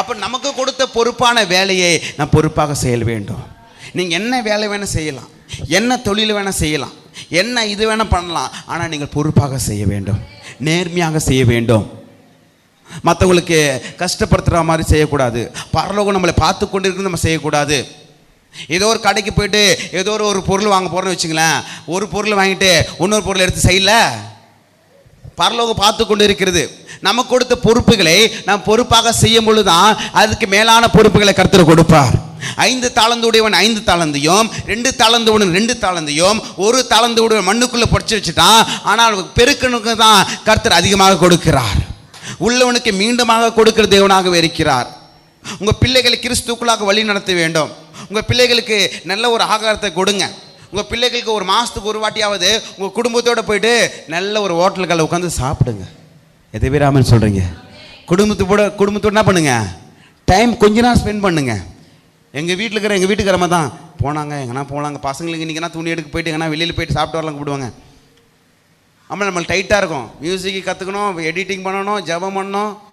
அப்போ நமக்கு கொடுத்த பொறுப்பான வேலையை நான் பொறுப்பாக செய்ய வேண்டும். நீங்கள் என்ன வேலை வேணால் செய்யலாம். என்ன தொழில் வேணால் செய்யலாம். என்ன இது வேணால் பண்ணலாம். ஆனால் நீங்கள் பொறுப்பாக செய்ய வேண்டும். நேர்மையாக செய்ய வேண்டும். மற்றவங்களுக்கு கஷ்டப்படுத்துகிற மாதிரி செய்யக்கூடாது. பரலோகம் நம்மளை பார்த்து கொண்டு இருக்கு நம்ம செய்யக்கூடாது. ஏதோ ஒரு கடைக்கு போயிட்டு ஏதோ ஒரு ஒரு பொருள் வாங்க போகிறோன்னு வச்சுங்களேன் ஒரு பொருள் வாங்கிட்டு இன்னொரு பொருள் எடுத்து செய்யல? பரலோகம் பார்த்து கொண்டு இருக்கிறது நமக்கு கொடுத்த பொறுப்புகளை நாம் பொறுப்பாக செய்யும் பொழுதுதான் அதுக்கு மேலான பொறுப்புகளை கருத்தர் கொடுப்பார். ஐந்து தாளந்து உடையவன் ஐந்து தாளந்தையும் ரெண்டு தாளந்துடன் ரெண்டு தாளந்தையும் ஒரு தாளந்து உடையவன் மண்ணுக்குள்ளே பொடிச்சு வச்சுட்டான் ஆனால் பெருக்கனுக்கு தான் கர்த்தர் அதிகமாக கொடுக்கிறார். உள்ளவனுக்கு மீண்டுமாக கொடுக்கிற தேவனாகவே இருக்கிறார். உங்கள் பிள்ளைகளை கிறிஸ்துக்குள்ளாக வழி நடத்த வேண்டும். உங்கள் பிள்ளைகளுக்கு நல்ல ஒரு ஆகாரத்தை கொடுங்க. உங்கள் பிள்ளைகளுக்கு ஒரு மாதத்துக்கு ஒரு வாட்டியாவது உங்கள் குடும்பத்தோடு போயிட்டு நல்ல ஒரு ஹோட்டலுக்குள்ள உட்காந்து சாப்பிடுங்க. எதை ராமன் சொல்கிறீங்க குடும்பத்தோட குடும்பத்தோட என்ன பண்ணுங்கள் டைம் கொஞ்ச நேரம் ஸ்பெண்ட் பண்ணுங்கள் எங்கள் வீட்டில் இருக்கிற எங்கள் வீட்டுக்காரமா தான் போனாங்க எங்கன்னா போனாங்க பசங்களுக்கு இன்றைக்கி துணி எடுக்க போயிட்டு எங்கன்னா வெளியில் போயிட்டு சாப்பிட்டு வரலாம் கூப்பிடுவாங்க. ஆமாம் நம்மளுக்கு டைட்டாக இருக்கும். மியூசிக்கு கற்றுக்கணும் எடிட்டிங் பண்ணணும் ஜெபம் பண்ணணும்.